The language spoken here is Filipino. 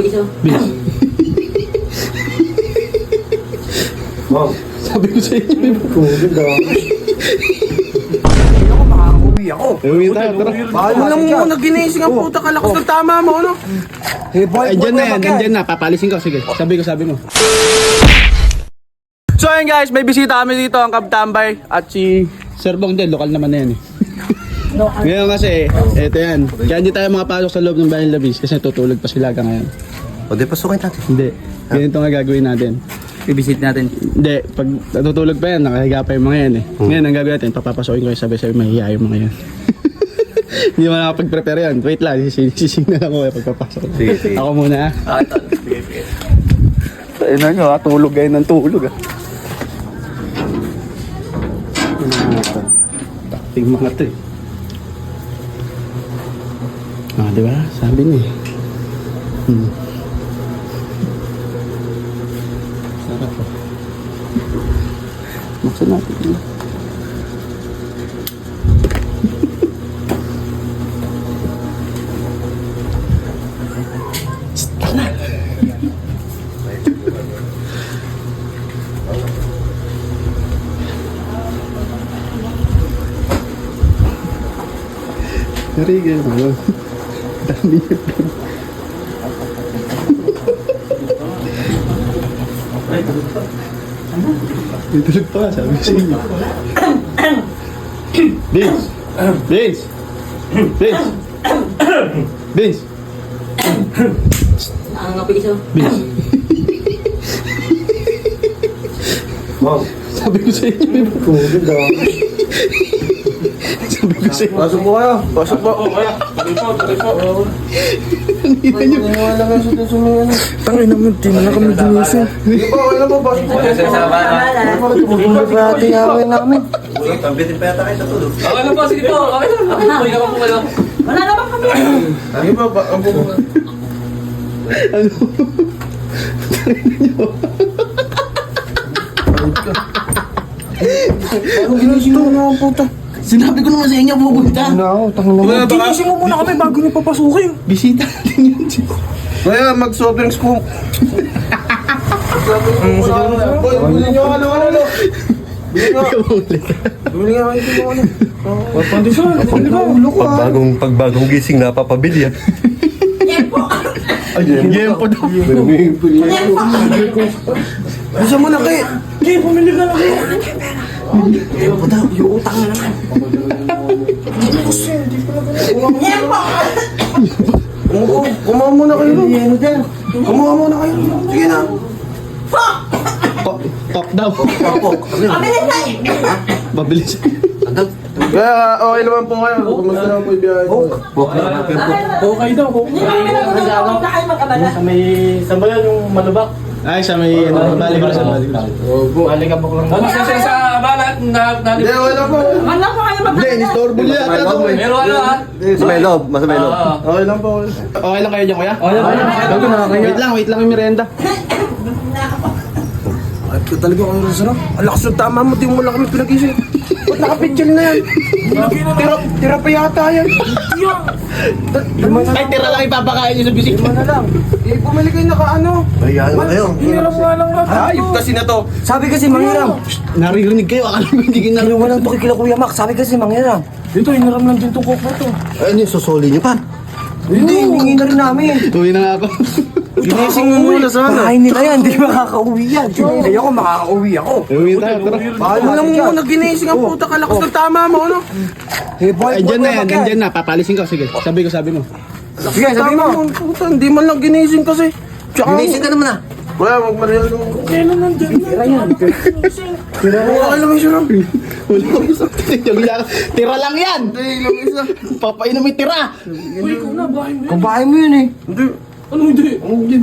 isa. Bis. Ma'am, Sabi ko sa inyo. tubig ah. Ako, makakauwi ako. Uwi tayo, tara. Mo lang muna ginising ang puta kalakas ng tama mo, ano? Hey, boy, Andyan na yan, andyan na. Papalisin ko. Sige, sabi ko, sabi mo. So ayun guys, may bisita kami dito ang Kabtambay at si... Sir Bong din, lokal naman na yan eh. Ngayon kasi, eto yan. Kaya hindi tayo makapasok sa loob ng bahay ng labis kasi tutulog pa sila hanggang ngayon. O, di pasukin natin. Hindi. Ganito nga gagawin natin. Ibisit natin. Hindi, pag natutulog pa yan, nakahiga pa yung mga yan eh. Ngayon, ang gagawin natin, papapasokin ko yung sabay-sabay mahihiya yung mga yan. Hindi mo nakapag-prepare yan. Wait lang, sising, sising na lang ako eh pagpapasok. Sige, sige. Ako muna ah. Ah, ito. Sige, sige. Ayun na nyo ah, tulog kayo ng tulog ah. Takting mga to eh. Ah, di ba? Sabi niya. Hmm. Sarap oh. Buksan natin. Tutulog pa, sabi ko sa inyo. Vince! Vince! Vince! Vince! Ah, ngapig isa. Vince! Ma'am, Sabi ko sa inyo. tubig ah. Sabi ko sa inyo. Pasok po kayo. Pasok po. Nakita niyo. Wala kayo sa ng ano. Tangin naman, di na kami ginising. Po, okay na po. Pasok po. Tumutulog na ate awin namin. Pambitin pa yata kayo sa tulog. Okay lang po, sige po. Okay lang. Okay lang. Okay lang po kayo. Wala naman kami. Sige po, ba- ang po. Ano? Anong ginising mo na ang puta? Sinabi ko naman sa inyo, pupunta. Ano ako, tangin naman. Ginising mo muna kami bago niyo papasukin. Bisita natin yun. Kaya mag-soft drinks po. Boy, bumili niyo ano, ano, ano. Bumili nga kayo ng ano. Pandesal, hindi ka. Ulo ko ah. Pagbagong, pagbagong gising, napapabili yan. Ayun, yan po daw. Bisa mo na kay. Hindi, pumili ka na kayo. Kumuha kumuha muna kayo. Kumuha muna kayo. Sige na. Top, top daw. Mabilis. Kaya okay naman po kayo. Kumusta naman po yung biyahe? Okay daw, okay. Sa may, saan ba yan yung malubak? Ay, sa may, ano, bali ko sa bali ko. Aling ka buklang Ano siya sa balat na Hindi, okay lang po. Hindi, inistorbo niya ata ito. eh. Meron ano ha? Sa may loob, mas may loob. Ah. Okay lang po. Okay lang kayo dyan, kuya? Okay lang. Wait lang, wait lang yung merienda. Ay, talaga ako rin sarap. Ang lakas ng tama mo, di mo lang kami pinagising. Ba't nakapitchel na yan? Tira, tira pa yata yan. Na Ay, tira lang ipapakain nyo sa bisita. Lima na lang. Eh, bumili kayo naka ano. Ayan na kayo. Hiniram nga lang natin. Ayop kasi na to. Sabi kasi manghiram. Naririnig kayo, akala mo hindi kayo narinig. Walang to kila Kuya Mac. Sabi kasi manghiram. Dito, hiniram lang din itong coke na to. Ano yung susuli niyo pa? Hindi, hiningi na rin namin. Uwi na nga ako. Ginising mo muna sana. Bahay nila yan, di makakauwi yan. Ay, ako makakauwi ako. Uwi tayo, tara. Mo lang muna ginising ang puta kalakas ng tama mo, ano? Hey boy, Andyan boy, na yan, boy, andyan na. Papalisin ko, sige. Sabi ko, sabi mo. Sige, sabi mo. Puta, hindi man lang ginising kasi. Ginising ka naman ah. Kuya, magmarihan mo. kailan nandyan na? Okay lang yung sarap. Wala ko isa. Yung yak- Tira lang yan! Hindi, lang isa. Papainom may tira! Uy, ikaw na, bahay mo yan. Kung bahay mo yun eh. Hindi. Ano hindi?